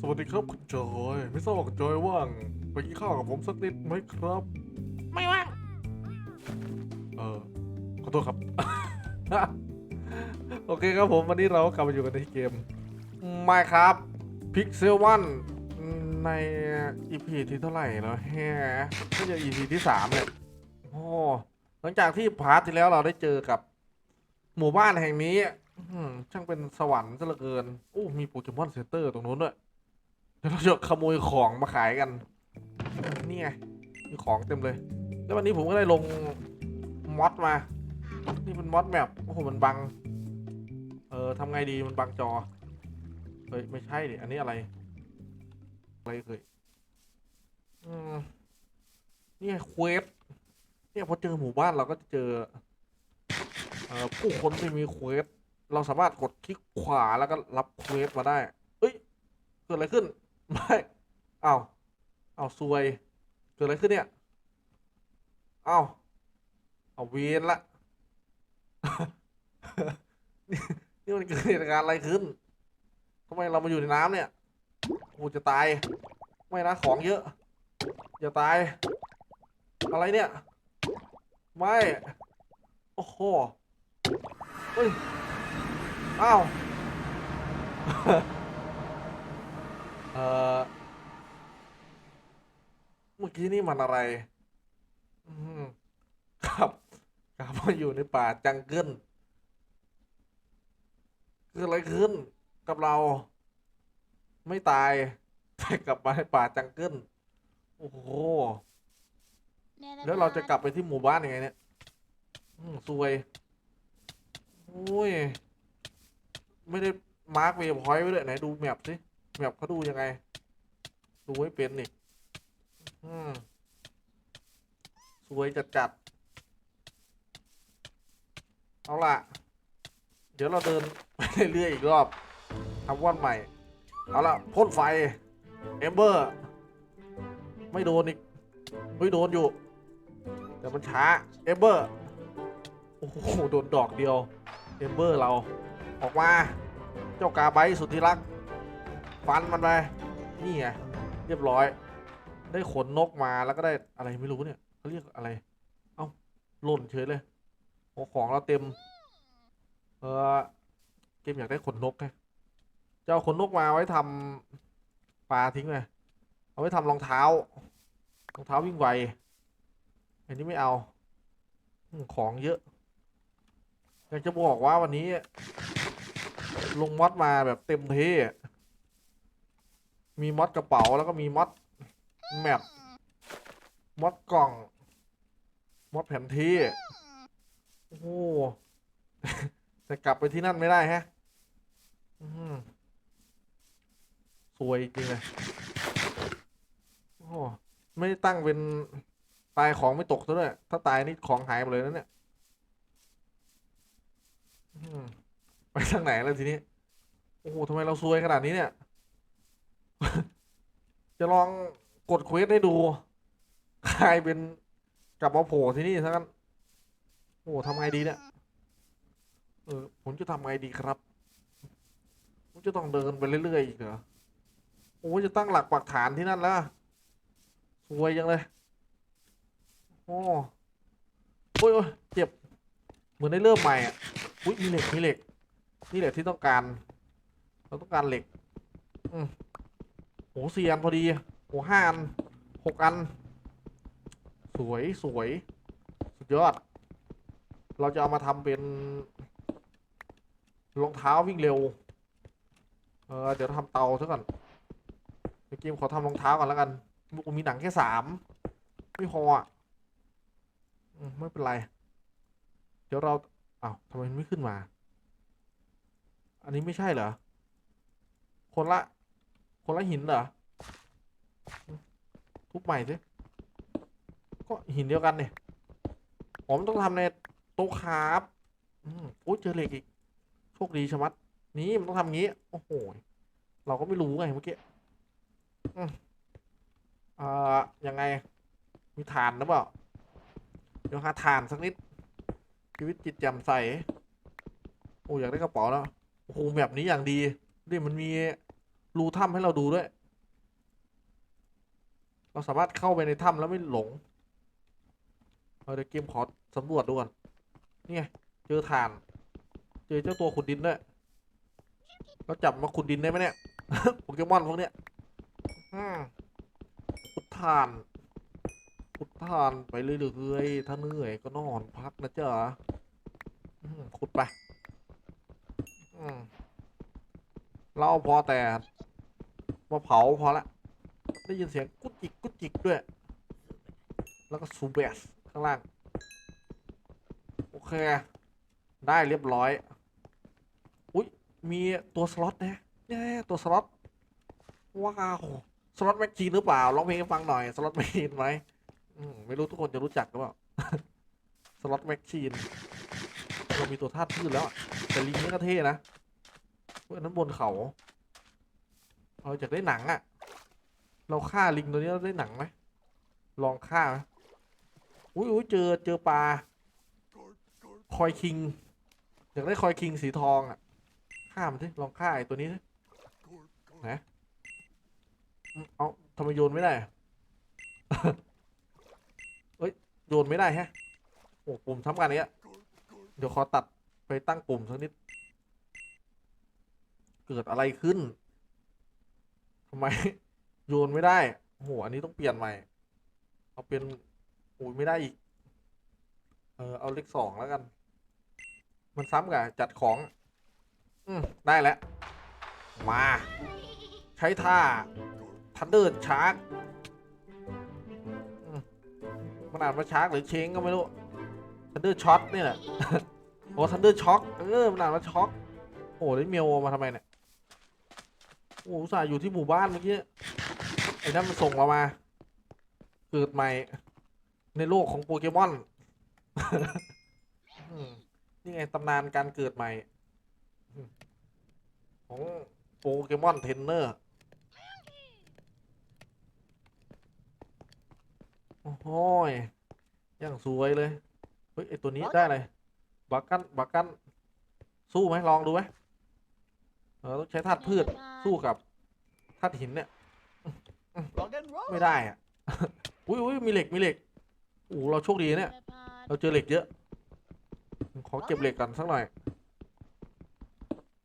สวัสดีครับคุณจอย ไม่ทราบว่าคุณจอยว่างไปกินข้าวกับผมสักนิดไหมครับ ไม่ว่าง เออขอโทษครับ โอเคครับผมวันนี้เรากลับมาอยู่กันในเกมมาครับพิกเซลวันใน EP ที่เท่าไหร่แล้วแฮะก็จะ EP ที่สามเนี่ยโอ้หลังจากที่พาร์ทที่แล้วเราได้เจอกับ หมู่บ้านแห่งนี้อื้อหือช่างเป็นสวรรค์ซะเหลือเกินอู้มีโปเกมอนเซ็นเตอร์ตรงนู้นด้วย เดี๋ยวเราจะขโมยของมาขายกันนี่ไงมีของเต็มเลย แล้ววันนี้ผมก็ได้ลงมอดมา นี่เป็นมอดแมปโอ้โหมันบัง เออทำไงดีมันบังจอเฮ้ยไม่ใช่ดิอันนี้อะไร อะไรเคยอืมนี่ไงเควสเนี่ยพอเจอหมู่บ้านเราก็จะเจอเอ่อผู้คนที่มีเควสเราสามารถกดคลิกขวาแล้วก็รับเควสมาได้ เอ้ย เกิดอะไรขึ้น ไม่เอาวอ้าซวยเกิดอะไรขึ้นเนี่ยเอาเอาเวียนละนี่นี่มันเกิดเหตุการณ์อะไรขึ้นทำไมเรามาอยู่ในน้ำเนี่ยโอ้จะตาย ไม่นะของเยอะ อย่าตาย อะไรเนี่ย ไม่ โอ้โหเฮ้ย อ้าว เอ่อเมื่อกี้นี่มันอะไร อืมครับกลับมาอยู่ในป่าจังเกิลเกิดอะไรขึ้นกับเรา ไม่ตายแต่กลับมาในป่าจังเกิลโอ้โห แล้วเราจะกลับไปที่หมู่บ้านยังไงเนี่ยอืมซวยโอ้ย ไม่ได้มาร์กเวพอยต์ไว้เลยไหนดูแมปสิ แมปเขาดูยังไง ดูไว้เป็นนี่อืมสวยจัดจัดเอาล่ะ เดี๋ยวเราเดินไปเรื่อยอีกรอบทำวันใหม่ เอาล่ะพ่นไฟ เอมเบอร์ ไม่โดนอีกไม่โดนอยู่ แต่มันช้า เอมเบอร์ โอ้โห โดนดอกเดียว เอมเบอร์เรา ออกมา เจ้ากาไบสุดที่รัก ฟันมันไป นี่ไงเรียบร้อย ได้ขนนกมาแล้วก็ได้อะไรไม่รู้เนี่ยเขาเรียกอะไร เอ้าหล่นเฉยเลยโอ้ของเราเต็ม เออเกมอยากได้ขนนกไงจะเอาขนนกมาไว้ทำปลาทิ้งเลยเอาไว้ทำรองเท้ารองเท้าวิ่งไวอันนี้ไม่เอาของเยอะอยากจะบอกว่าวันนี้ ลงมอดมาแบบเต็มที่ มีมอดกระเป๋าแล้วก็มีมอดแมปมอดกล่อง มอดแผนที่ โอ้โหแต่กลับไปที่นั่นไม่ได้ฮะสวยจริงเลยโอ้ไม่ได้ตั้งเป็นตายของไม่ตกซะด้วย ถ้าตายนี่ของหายหมดเลยนะเนี่ยไปทางไหนแล้วทีนี้ โอ้โหทำไมเราซวยขนาดนี้เนี่ย จะลองกดเควสให้ดูกลายเป็นกลับมาโผล่ที่นี่ซะกันโอ้ทำไงดีเนี่ยเออผมจะทำไงดีครับผมจะต้องเดินไปเรื่อยๆอีกเหรอโอ้จะตั้งหลักปักฐานที่นั่นแล้วสวยจังเลยโอ้โอ้ยโอ้ยเจ็บ เหมือนได้เริ่มใหม่อะอุ้ยมีเหล็กมีเหล็กนี่แหละที่ต้องการ เราต้องการเหล็ก อืม หสี่อันพอดีโหห้าอันหกอัน สวยสวยสุดยอด เราจะเอามาทำเป็นรองเท้าวิ่งเร็ว เออเดี๋ยวทำเตาซะก่อนเมื่อกี้ขอทำรองเท้าก่อนแล้วกันบุมีหนังแค่สามไม่พออะไม่เป็นไร เดี๋ยวเราอ้าวทำไมไม่ขึ้นมา อันนี้ไม่ใช่เหรอ คนละ คนละหินเหรอ ทุบใหม่สิ ก็หินเดียวกันเนี่ยผมต้องทำในโต๊ะคราฟอืมโอ้ยเจอเหล็กอีก โชคดีชะมัด นี่มันต้องทำงี้ โอ้โห เราก็ไม่รู้ไงเมื่อกี้อืมอ่ายังไง มีฐานหรือเปล่า เดี๋ยวหาฐานสักนิด ชีวิตจิตแจ่มใส โอ้อยากได้กระเป๋าแล้ว โอ้โหแบบนี้อย่างดีนี่มันมี รูถ้ำให้เราดูด้วย เราสามารถเข้าไปในถ้ำแล้วไม่หลงเอาเดี๋ยวเกมขอสำรวจดูก่อนนี่ไงเจอถ่าน เจอเจ้าตัวขุดดินด้วยเราจับมาขุดดินได้ไหมเนี่ยโปเกมอนพวกเนี้ยขุดถ่านขุดถ่านไปเรื่อยๆถ้าเหนื่อยก็นอนพักนะเจ๊ะอืมขุดไปเราพอแต่ มาเผาพอละ ได้ยินเสียงกุ๊กจิกกุ๊กจิกด้วย แล้วก็ซูเบสข้างล่าง โอเค ได้เรียบร้อย อุ้ยมีตัวสล็อตนะเนี่ยตัวสล็อต ว้าว สล็อตแม็กชีนหรือเปล่าร้องเพลงให้ฟังหน่อย สล็อตแม็กชีนไหมไม่รู้ทุกคนจะรู้จักหรือเปล่า สล็อตแม็กชีนเรามีตัวธาตุพืชแล้วแต่ลิงนี่ก็เท่นะเพื่อนนั้นบนเขา เราอยากได้หนังอะเราฆ่าลิงตัวนี้เราได้หนังไหมลองฆ่าไหมอุ้ยอุ้ยเจอเจอปลาคอยคิง อยากได้คอยคิงสีทองอะฆ่ามันสิลองฆ่าไอ้ตัวนี้สินอืมเอาทำไมโยนไม่ได้เอ้ยโยนไม่ได้แฮะโอ้ปุ่มทำกันเนี้ยเดี๋ยวขอตัดไปตั้งปุ่มสักนิด เกิดอะไรขึ้นำไม โยนไม่ได้โอ้โหอันนี้ต้องเปลี่ยนใหม่ เอาเป็นโอ้ยไม่ได้อีก เออเอาเลขสองแล้วกัน มันซ้ำกับจัดของ อืมได้แล้ว มา ใช้ท่าทันเดอร์ชาร์กมันอ่านว่าชาร์กหรือเชงก็ไม่รู้ทันเดอร์ช็อตนี่แหละโอ้ทันเดอร์ช็อคเออมันอ่านว่าช็อคโอ้ได้เมลมาทำไมเนี่ย โอ้อุตส่าห์อยู่ที่หมู่บ้านเมื่อกี้ ไอ้นั่นมันส่งเรามา เกิดใหม่ ในโลกของโปเกมอนอืมนี่ไงตำนานการเกิดใหม่อืมของโปเกมอนเทรนเนอร์ โอ้โหยอย่างสวยเลย เฮ้ย ไอตัวนี้ได้เลยบักกันบักกัน สู้ไหมลองดูไหมเออต้องใช้ธาตุพืชสู้กับธาตุหินเนี่ย Rock and roll. ไม่ได้อะอุ้ยอุ้ยมีเหล็กมีเหล็กโอ้โหเราโชคดีนะเนี่ย เราเจอเหล็กเยอะ ขอเก็บเหล็กกันสักหน่อย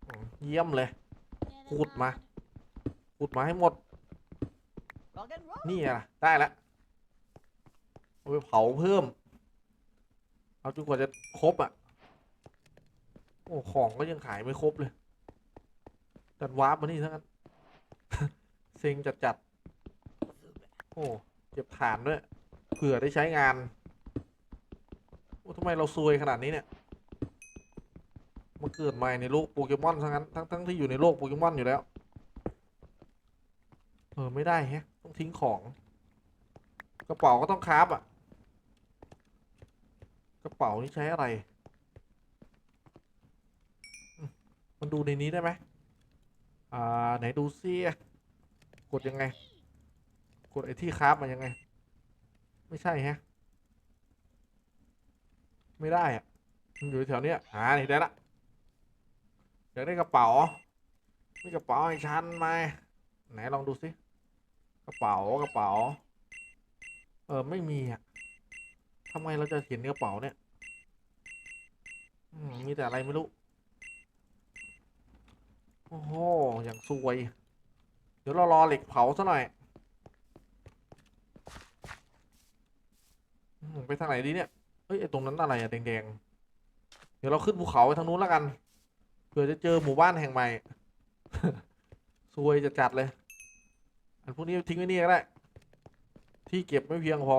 อืมเยี่ยมเลยพูดมาขุดมาให้หมด Rock and roll. นี่อะได้แล้วเอาไปเผาเพิ่ม เอาจนกว่าจะครบอะ โอ้ของก็ยังขายไม่ครบเลย จัดวาร์ปมานี่ทั้งนั้นเซ็งจัดจัดๆโอ้เก็บฐานด้วยเผื่อได้ใช้งานโอ้ทำไมเราซวยขนาดนี้เนี่ยมาเกิดใหม่ในโลกโปเกมอนทั้งนั้นทั้งทั้งที่อยู่ในโลกโปเกมอนอยู่แล้ว เออไม่ได้แฮะ ต้องทิ้งของ กระเป๋าก็ต้องคราฟอะ กระเป๋านี่ใช้อะไร มันดูในนี้ได้ไหม อ่าไหนดูซิกดยังไง กดไอ้ที่คราฟมันยังไง ไม่ใช่ฮะ ไม่ได้อะมันอยู่แถวเนี้ยหานี่ได้ละอยากได้กระเป๋ามีกระเป๋าให้ฉันไหมไหนลองดูสิกระเป๋ากระเป๋า เออไม่มีอะทำไมเราจะเห็นกระเป๋าเนี่ยมีแต่อะไรไม่รู้ โอ้โหอย่างซวย เดี๋ยวเรารอเหล็กเผาซะหน่อย ไปทางไหนดีเนี่ยเฮ้ยไอตรงนั้นอะไรอะแดงๆ เดี๋ยวเราขึ้นภูเขาไปทางนู้นแล้วกัน เผื่อจะเจอหมู่บ้านแห่งใหม่ซวยจะจัดเลย อันพวกนี้ทิ้งไว้นี่ก็ได้ ที่เก็บไม่เพียงพอ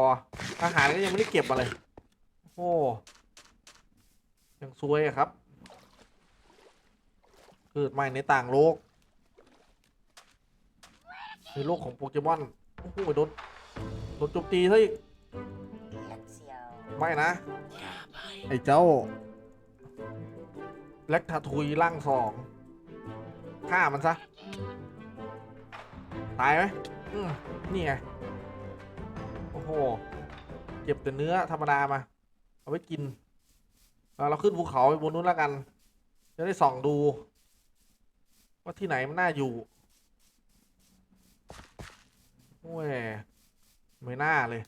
อาหารก็ยังไม่ได้เก็บมาเลย โอ้ยังซวยอะครับ เกิดใหม่ในต่างโลกในโลกของโปเกมอนโอ้โหโดนโดนโจมตีซะอีกไม่นะ ไอ้เจ้าแล็กทาทุยร่างสองฆ่ามันซะ ตายไหมอืมนี่ไง โอ้โห เก็บแต่เนื้อธรรมดามา เอาไว้กินเอาเราขึ้นภูเขาไปบนนู้นแล้วกัน จะได้ส่องดู ว่าที่ไหนมันน่าอยู่โอ้ยไม่น่าเลย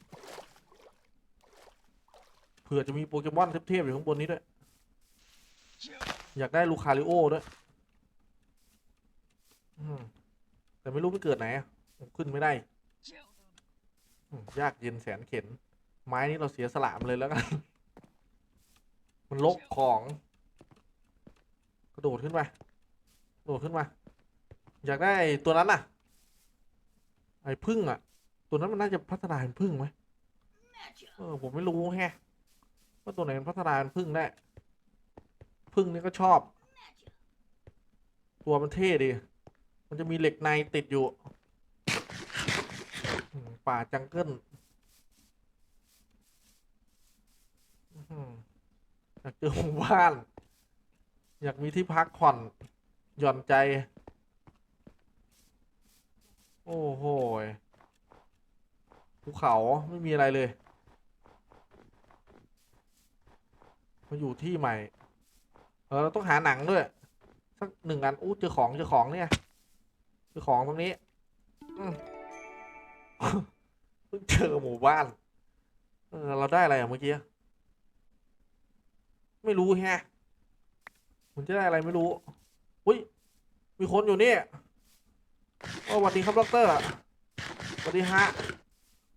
เผื่อจะมีโปเกมอนเทพๆอยู่ข้างบนนี้ด้วย อยากได้ลูคาริโอด้วยแต่ไม่รู้ไปเกิดไหนขึ้นไม่ได้ ยากเย็นแสนเข็น ไม้นี้เราเสียสละมเลยแล้วกัน มันลกของ กระโดดขึ้นไป โดดขึ้นมา อยากได้ตัวนั้นน่ะ ไอ้พึ่งอะ ตัวนั้นมันน่าจะพัฒนาเป็นพึ่งไหมเออผมไม่รู้แฮะว่าตัวไหนมันพัฒนาเป็นพึ่งได้พึ่งนี่ก็ชอบ ตัวมันเท่ดี มันจะมีเหล็กในติดอยู่ ป่าจังเกิลอยากเจอหมู่บ้าน อยากมีที่พักผ่อน หย่อนใจ โอ้โหภูเขาไม่มีอะไรเลยมาอยู่ที่ใหม่ เออเราต้องหาหนังด้วย สักหนึ่งอัน อู้เจอของเจอของเนี่ยเจอของตรงนี้เพิ่งเจอหมู่บ้าน เออ เราได้อะไรอะเมื่อกี้ ไม่รู้แฮะมันจะได้อะไรไม่รู้ อุ้ย มีคนอยู่นี่โอ้สวัสดีครับดอกเตอร์สวัสดีฮะ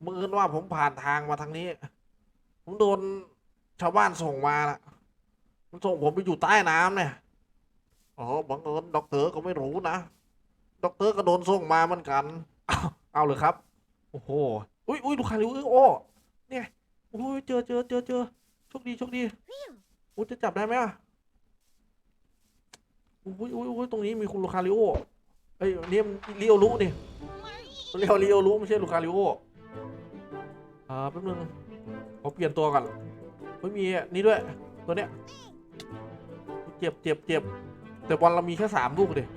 มือญว่าผมผ่านทางมาทางนี้ ผมโดนชาวบ้านส่งมาน่ะมันส่งผมไปอยู่ใต้น้ำเนี่ยอ๋อบังเอิญด็อกเตอร์ก็ไม่รู้นะด็อกเตอร์ก็โดนส่งมาเหมือนกัน เอาเอาเลยครับ โอ้โห อุ้ยอุ้ยดูคาริวโอ้เนี่ยโอ้ยเจอเจอเจอเจอโชคดีโชคดีอุ้ยจะจับได้ไหมอะ อุ้ยอุ้ยอุ้ยตรงนี้มีคุณลูคาริโอเอ้ยนี่มันเรียวรู้นี่เรียวเรียวรู้ไม่ใช่ลูคาริโออ่าแป๊บนึงขอเปลี่ยนตัวก่อนไม่มีนี่ด้วยตัวเนี้ยเจ็บเจ็บเจ็บแต่บอลเรามีแค่สามลูกเลย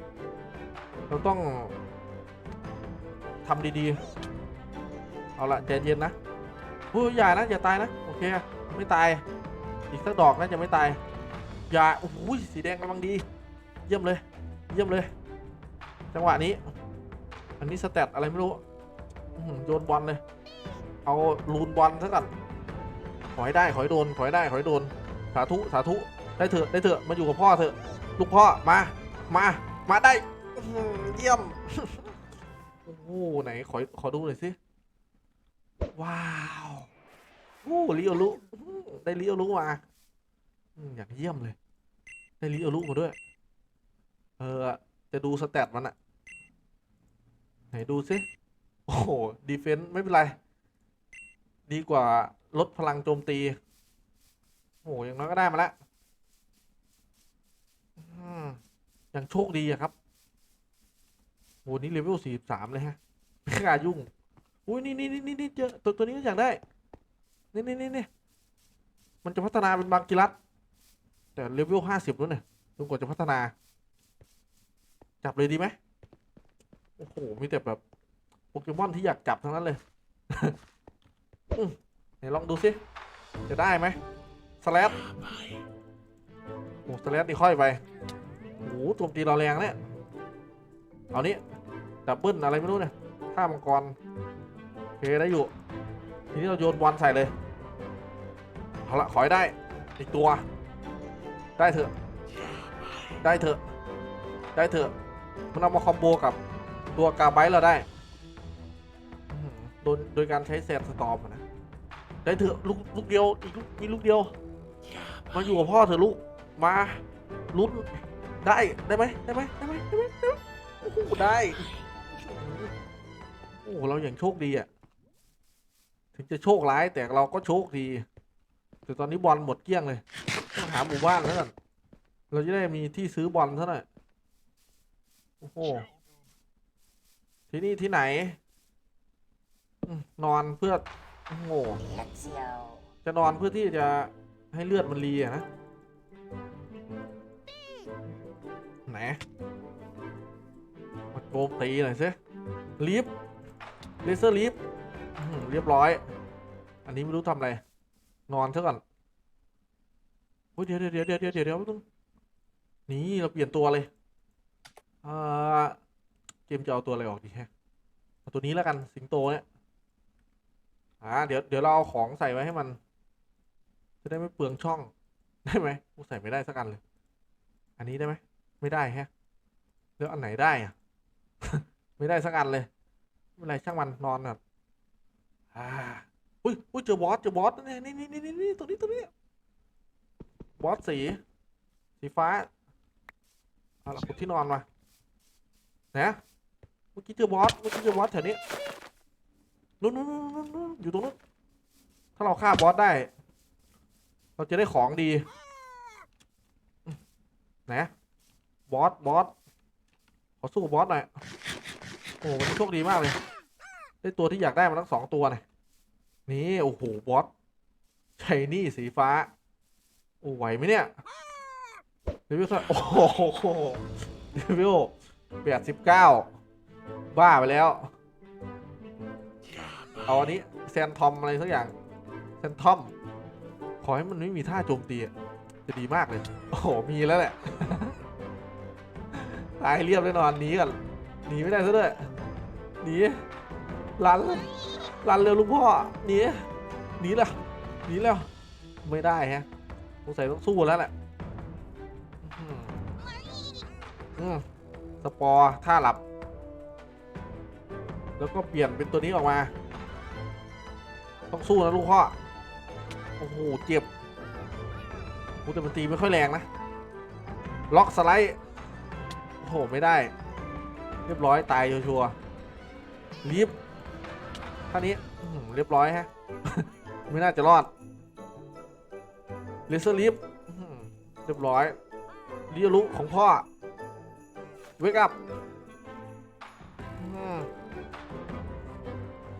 เราต้องทำดีๆ เอาละใจเย็นนะเฮ้ยอย่านะอย่าตายนะ โอเค ไม่ตาย อีกสักดอกน่าจะไม่ตาย อย่าโอ้โหสีแดงกำลังดี เยี่ยมเลย เยี่ยมเลย จังหวะนี้ อันนี้สแตทอะไรไม่รู้โยนบอลเลย เอาลูนบอลซะก่อนขอให้ได้ขอให้โดนขอให้ได้ขอให้โดน สาธุสาธุได้เถอะได้เถอะมาอยู่กับพ่อเถอะ ลูกพ่อมา มา มาได้เยี่ยมโอ้โหไหนขอขอดูหน่อยสิว้าวโอ้ลิโอลุอื้อหือได้ลิโอลุมาอืมอย่างเยี่ยมเลย ได้ลิโอลุมาด้วย เออ จะดูสแตทมันอะไหนดูสิโอ้โห ดีเฟนต์ไม่เป็นไร ดีกว่าลดพลังโจมตี โอ้โหอย่างน้อยก็ได้มาแล้วอืมอย่างโชคดีอะครับโหนี่เลเวลสี่สามเลยฮะไม่กล้ายุ่ง อุ้ยนี่นี่นี่นี่เจอตัวตัวนี้ก็อยากได้ นี่นี่นี่นี่มันจะพัฒนาเป็นบางกิรัตแต่เลเวลห้าสิบแล้วเนี่ยจนกว่าจะพัฒนา จับเลยดีไหมโอ้โหมีแต่แบบโปเกมอนที่อยากจับทั้งนั้นเลยอืไหนลองดูสิจะได้ไหมสแลดโอ้สแลดนี่ค่อยไปโอ้โหโจมตีเราแรงเนี่ยเอานี้ดับเบิลอะไรไม่รู้เนี่ยท่ามังกรโอเคได้อยู่ ทีนี้เราโยนบอลใส่เลยเอาละขอให้ได้อีกตัว ได้เถอะ ได้เถอะ ได้เถอะ มันเอามาคอมโบกับตัวกาไบต์เราได้โดยโดยการใช้แซนสตอมนะได้เถอะลูกลูกเดียวอีกลูกมีลูกเดียว มาอยู่กับพ่อเถอะลูกมาลุ้นได้ได้ไหมได้ไหมได้ไหมได้ไหมได้ไหมโอ้โหได้โอ้โหเราอย่างโชคดีอะถึงจะโชคร้ายแต่เราก็โชคดี แต่ตอนนี้บอลหมดเกลี้ยงเลยต้องหาหมู่บ้านแล้วกันเราจะได้มีที่ซื้อบอลเท่านั้น โอ้โห ที่นี่ที่ไหน นอนเพื่อ โอ้โห จะนอนเพื่อที่จะให้เลือดมันรีอะนะ ไหน มาโจมตีหน่อยสิลิฟเลเซอร์ลิฟเรียบร้อย อันนี้ไม่รู้ทำอะไร นอนซะก่อนเดี๋ยวเดี๋ยวเดี๋ยวเดี๋ยวเดี๋ยวเดี๋ยวต้องนี่เราเปลี่ยนตัวเลย อ่าเกมจะเอาตัวอะไรออกดีฮะเอาตัวนี้แล้วกันสิงโตเนี่ยอ่าเดี๋ยวเดี๋ยวเราเอาของใส่ไว้ให้มัน จะได้ไม่เปลืองช่องได้ไหมกูใส่ไม่ได้สักอันเลย อันนี้ได้ไหมไม่ได้ฮะแล้วอันไหนได้อะไม่ได้สักอันเลยไม่ไรช่างมันนอนก่อนอ่าอุ้ยอุ้ยเจอบอสเจอบอสนี่นี่นี่นี่นี่นี่ตัวนี้ตัวนี้บอสสี สีฟ้าเอาละกดที่นอนมา นะเมื่อกี้เจอบอสเมื่อกี้เจอบอสแถวนี้นู่นนู่นนู่นนู่นอยู่ตรงนู้นถ้าเราฆ่าบอสได้ เราจะได้ของดีอืมไหนบอสบอสขอสู้บอสหน่อยโอ้โหวันนี้โชคดีมากเลย ได้ตัวที่อยากได้มาทั้งสองตัวเลยนี่โอ้โหบอสไชนี่สีฟ้าโอ้ไหวไหมเนี่ยเดวิลโอ้โหเดวิล แปดสิบเก้าบ้าไปแล้ว เอาอันนี้แซนทอมอะไรสักอย่างแซนทอม ขอให้มันไม่มีท่าโจมตีจะดีมากเลย โอ้โห มีแล้วแหละ ตายเรียบแน่นอนหนีก่อนหนีไม่ได้ซะด้วยหนีลันลันเร็วลูกพ่อหนีหนีแล้วหนีแล้วไม่ได้ฮะสงสัยต้องสู้แล้วแหละอืม สปอร์ท่าหลับ แล้วก็เปลี่ยนเป็นตัวนี้ออกมา ต้องสู้นะลูกพ่อโอ้โหเจ็บกูแต่มันตีไม่ค่อยแรงนะ ล็อกสไลด์ โอ้โห ไม่ได้ เรียบร้อยตายชัวร์ๆลิฟท่านี้เรียบร้อยฮะ ไม่น่าจะรอดเลเซอร์ลิฟเรียบร้อยเรียลุของพ่อ เวกอัพ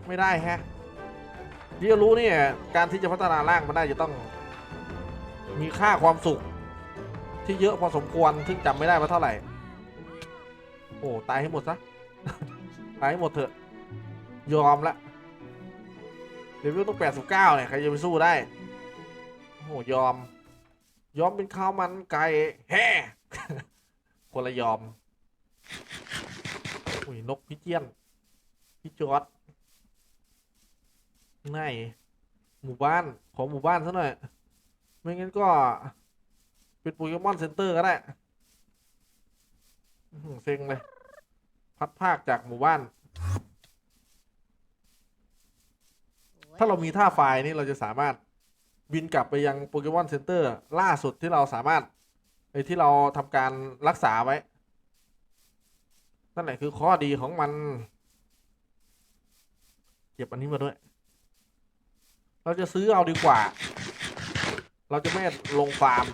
ไม่ได้แฮะเรียนรู้เนี่ยการที่จะพัฒนาร่างมันได้จะต้องมีค่าความสุข ที่เยอะพอสมควรซึ่งจำไม่ได้ว่าเท่าไหร่ โอ้ตายให้หมดซะ ตายให้หมดเถอะ ยอมละเลเวลต้องแปดสิบเก้าเนี่ย ใครจะไปสู้ได้ โอ้ยอม ยอมเป็นข้าวมันไก่แฮ่คนละยอม อุ้ยนกพิเจียนพี่จอดไหนหมู่บ้าน ขอหมู่บ้านซะหน่อย ไม่งั้นก็เป็นโปเกมอนเซ็นเตอร์ก็ได้เซ็งเลย พัดภาคจากหมู่บ้าน ถ้าเรามีท่าไฟนี่เราจะสามารถบินกลับไปยังโปเกมอนเซ็นเตอร์ล่าสุดที่เราสามารถไอ้ที่เราทำการรักษาไว้ นั่นแหละคือข้อดีของมัน เก็บอันนี้มาด้วย เราจะซื้อเอาดีกว่า เราจะไม่ลงฟาร์ม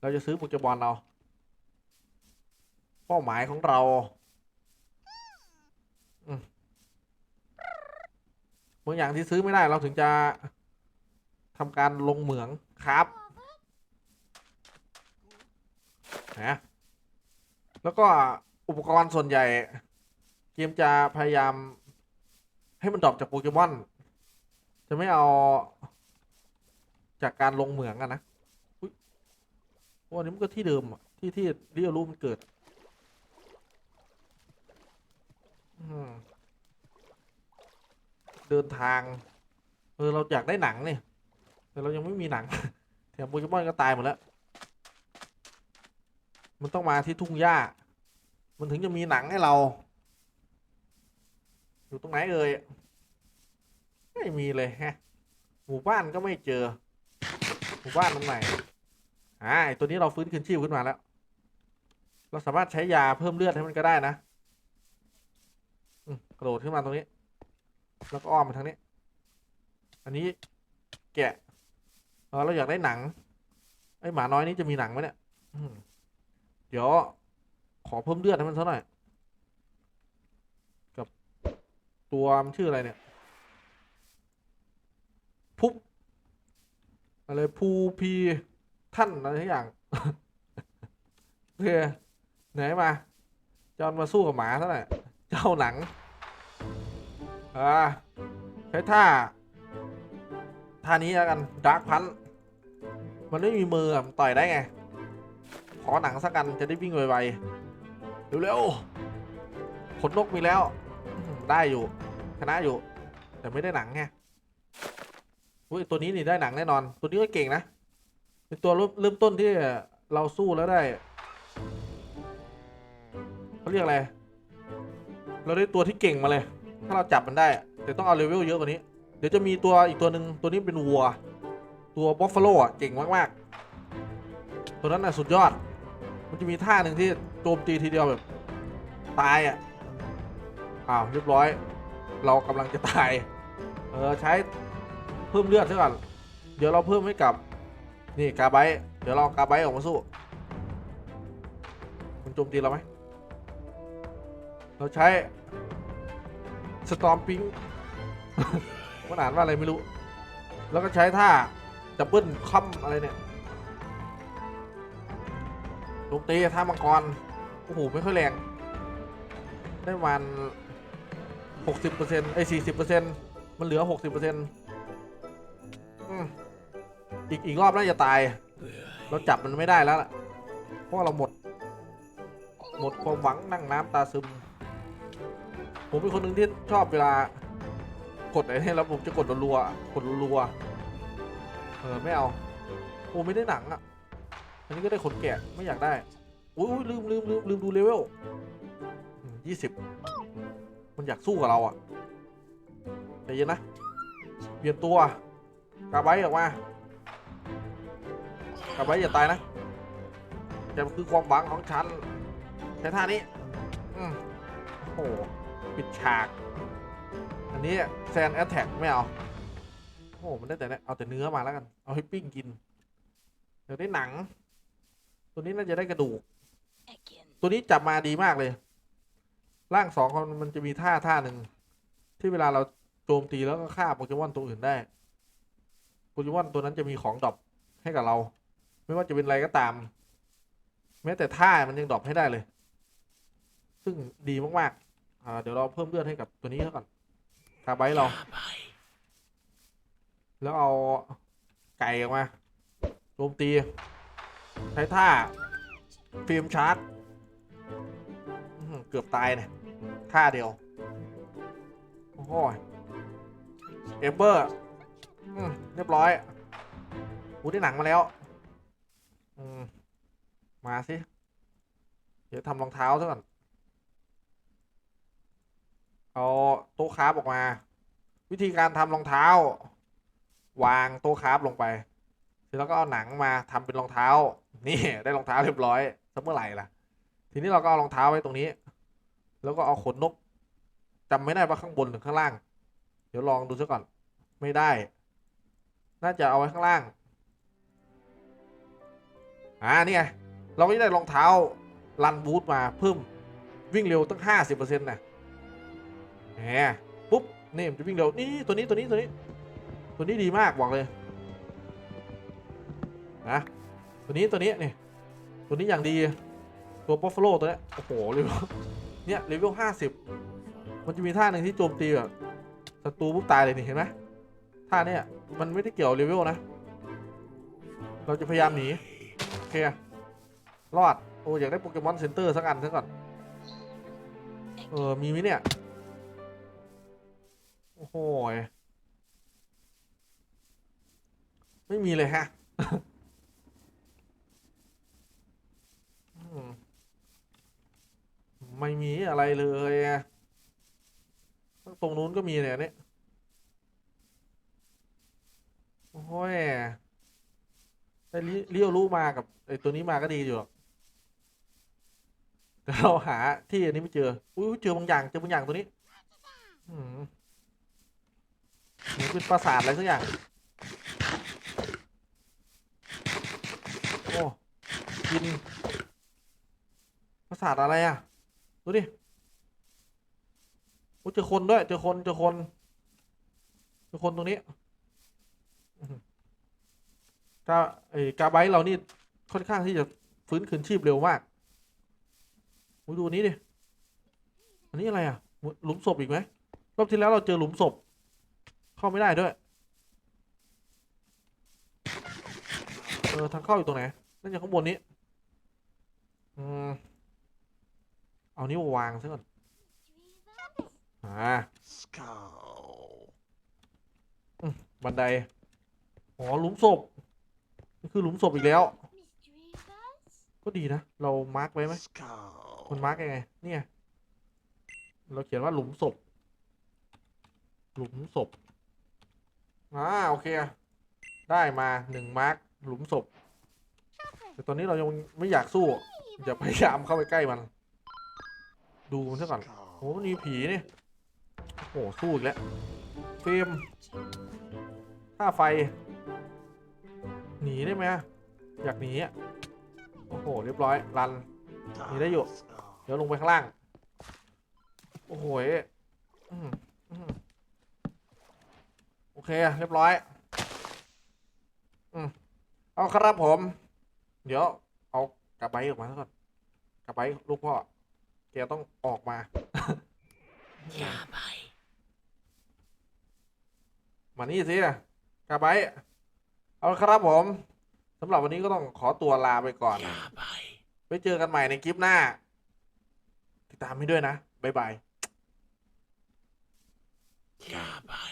เราจะซื้อโปเกมอนเอาเป้าหมายของเราอืมบางอย่างที่ซื้อไม่ได้เราถึงจะทำการลงเหมืองครับนะแล้วก็ อุปกรณ์ส่วนใหญ่ เกมจะพยายาม ให้มันดรอปจากโปเกมอน จะไม่เอาจากการลงเหมืองอะนะอุ๊ยโอ้อันนี้มันก็ที่เดิมอะที่ที่เรียรู้มันเกิดเดินทางเออเราอยากได้หนังเนี่ยแต่เรายังไม่มีหนังแถมโปเกมอนก็ตายหมดแล้ว มันต้องมาที่ทุ่งหญ้า มันถึงจะมีหนังให้เรา อยู่ตรงไหนเอ่ยไม่มีเลยแฮะ หมู่บ้านก็ไม่เจอ หมู่บ้านตรงไหนอ่าไอตัวนี้เราฟื้นคืนชีพขึ้นมาแล้ว เราสามารถใช้ยาเพิ่มเลือดให้มันก็ได้นะกระโดดขึ้นมาตรงนี้ แล้วก็อ้อมไปทางนี้ อันนี้แกะเราอยากได้หนัง ไอหมาน้อยนี้จะมีหนังไหมเนี่ยเดี๋ยว ขอเพิ่มเลือดให้มันสักหน่อย กับตัวมันชื่ออะไรเนี่ย พุบอะไรภูพีท่านอะไรทุกอย่างโอเคไหนมาจอนมาสู้กับหมาซะหน่อยเจ้าหนังอ่าใช้ท่าท่านี้แล้วกันดาร์กพันมันไม่มีมือมันต่อยได้ไง ขอหนังสักกันจะได้วิ่งไวๆ เร็วๆขนนกมีแล้ว ได้อยู่ชนะอยู่ แต่ไม่ได้หนังไงอุ้ยตัวนี้นี่ได้หนังแน่นอน ตัวนี้ก็เก่งนะ เป็นตัวเริ่มต้นที่เราสู้แล้วได้เขาเรียกอะไร เราได้ตัวที่เก่งมาเลย ถ้าเราจับมันได้ แต่ต้องเอาเลเวลเยอะกว่านี้ เดี๋ยวจะมีตัวอีกตัวหนึ่งตัวนี้เป็นวัว ตัวบ u ฟฟ a โลอะเก่งมากๆ ตัวนั้นน่ะสุดยอด มันจะมีท่าหนึ่งที่โจมตีทีเดียวแบบ ตายอะอ้าวเรียบร้อย เรากำลังจะตาย เออใช้เพิ่มเลือดซะก่อนเดี๋ยวเราเพิ่มให้กับ นี่กาไบเดี๋ยวเราเอากาไบออกมาสู้มันโจมตีเราไหมเราใช้สตอมปิงมันอ่านว่าอะไรไม่รู้ แล้วก็ใช้ท่าดับเบิลคัมอะไรเนี่ย โจมตีท่ามังกร โอ้โห ไม่ค่อยแรง ได้ประมันหกสิบเปอร์เซ็นต์ไอ้สี่สิบเปอร์เซ็นต์มันเหลือหกสิบเปอร์เซ็นต์อีก อีกรอบน่าจะตาย เราจับมันไม่ได้แล้วล่ะ เพราะเราหมด หมดความหวังนั่งน้ำตาซึม ผมเป็นคนหนึ่งที่ชอบเวลากดไอ้นี่แล้วผมจะกดรัวๆกดรัวๆเออไม่เอา โอ้ไม่ได้หนังอะ นนี้ก็ได้ขนแกะไม่อยากได้อุ้ยลืมลืมลืมลืมดูเลเวลยี่สิบมันอยากสู้กับเราอะใจเย็นนะเปลี่ยนตัวกาไบออกมากาไบอย่าตายนะแกมันคือความหวังของฉันใช้ท่านี้อโอ้โหปิดฉาก อันนี้แซนแอตแทกไม่เอา โอ้โหมันได้แต่เนี่ยเอาแต่เนื้อมาแล้วกัน เอาให้ปิ้งกินเดี๋ยวได้หนัง ตัวนี้น่าจะได้กระดูก Again. ตัวนี้จับมาดีมากเลย ร่างสองของมันมันจะมีท่าท่าหนึ่ง ที่เวลาเราโจมตีแล้วก็ฆ่าโปเกมอนตัวอื่นได้โปเกมอนตัวนั้นจะมีของดรอปให้กับเรา ไม่ว่าจะเป็นอะไรก็ตาม แม้แต่ท่ามันยังดรอปให้ได้เลย ซึ่งดีมากๆอ่าเดี๋ยวเราเพิ่มเลือดให้กับตัวนี้ก่อนคาไบต์เรา แล้วเอาไก่ออกมาโจมตี ใช้ท่า ฟิล์มชาร์จเกือบตายเนี่ยท่าเดียว โอ้โหเอมเบอร์เรียบร้อยกูได้หนังมาแล้วมมาสิ เดี๋ยวทำรองเท้าซะก่อน เอาโต๊ะคราฟออกมา วิธีการทำรองเท้า วางโต๊ะคราฟลงไปแล้วก็เอาหนังมาทำเป็นรองเท้า นี่ได้รองเท้าเรียบร้อยสักเมื่อไหร่ล่ะ ทีนี้เราก็เอารองเท้าไว้ตรงนี้ แล้วก็เอาขนนกจำไม่ได้ว่าข้างบนหรือข้างล่าง เดี๋ยวลองดูซะก่อน ไม่ได้ น่าจะเอาไว้ข้างล่าง อ่านี่ไงเราก็ได้รองเท้ารันบูทมาเพิ่มวิ่งเร็วตั้งห้าสิบเปอร์เซ็นต์นะแหมปุ๊บนี่มันจะวิ่งเร็วนี่ตัวนี้ตัวนี้ตัวนี้ ตัวนี้ดีมากบอกเลยนะ ตัวนี้ตัวนี้นี่ตัวนี้อย่างดี ตัว b อ f ฟ a โลตัวนี้โอ้โหเลเวลเนี่ยเลเวลห้าสิบมันจะมีท่าหนึ่งที่โจมตีแบบศัตรูปุ๊บตายเลยนี่เห็นไหมท่าเนี้ยมันไม่ได้เกี่ยวเลเวลนะ เราจะพยายามหนีโอเครอดโอ้อยากได้โปเกมอนเซ็นเตอร์สักอันซะก่อนเออมีไหมเนี่ย โอ้โหไม่มีเลยฮะ อืม ไม่มีอะไรเลยอะตรงนู้นก็มีเนี่ยเนี่ยโอ้ยแต่ลิเลี้ยวรู้มากับไอ้ตัวนี้มาก็ดีอยู่หรอกแต่เราหาที่อันนี้ไม่เจอ อุ้ยเจอบางอย่างเจอบางอย่างตัวนี้ อืมเหมือนเป็นปราสาทอะไรสักอย่าง โอ้กินปราสาทอะไรอะ ดูดิโอ้เจอคนด้วย เจอคนเจอคนเจอคนตรงนี้กาไอ้กาไบต์เรานี่ค่อนข้างที่จะฟื้นคืนชีพเร็วมากโอ้ยดูนนี้ดิ อันนี้อะไรอะ หลุมศพอีกไหมรอบที่แล้วเราเจอหลุมศพ เข้าไม่ได้ด้วย เออทางเข้าอยู่ตรงไหนน่าจะข้างบนนี้ อืม เอานิ้ววางซะก่อนหาาบันไดอ๋อหลุมศพนี่คือหลุมศพอีกแล้ว ก็ดีนะ เรามาร์กไว้ไหมมันมาร์กยังไง เนี่ย เราเขียนว่าหลุมศพ หลุมศพอ่าโอเค ได้มาหนึ่งมาร์กหลุมศพ แต่ตอนนี้เรายังไม่อยากสู้ อย่าพยายามเข้าไปใกล้มัน ดูมันซะก่อนโอ้มันมีผีนี่โอ้สู้อีกแล้วเฟรมถ้าไฟ หนีได้ไหมอะอยากหนีอะโอ้โหเรียบร้อยรัน Ni dah yuk. Skull. เดี๋ยวลงไปข้างล่าง โอ้โหยอื้อหืออื้อหือโอเค เรียบร้อยอืมเอาครับผม เดี๋ยว เอากระไบออกมาซะก่อนกระไบลูกพ่อ แกต้องออกมามานี่สิกระไบเอาครับผมสำหรับวันนี้ก็ต้องขอตัวลาไปก่อนไว้เจอกันใหม่ในคลิปหน้า ติดตามให้ด้วยนะ บ๊ายบาย Bye bye.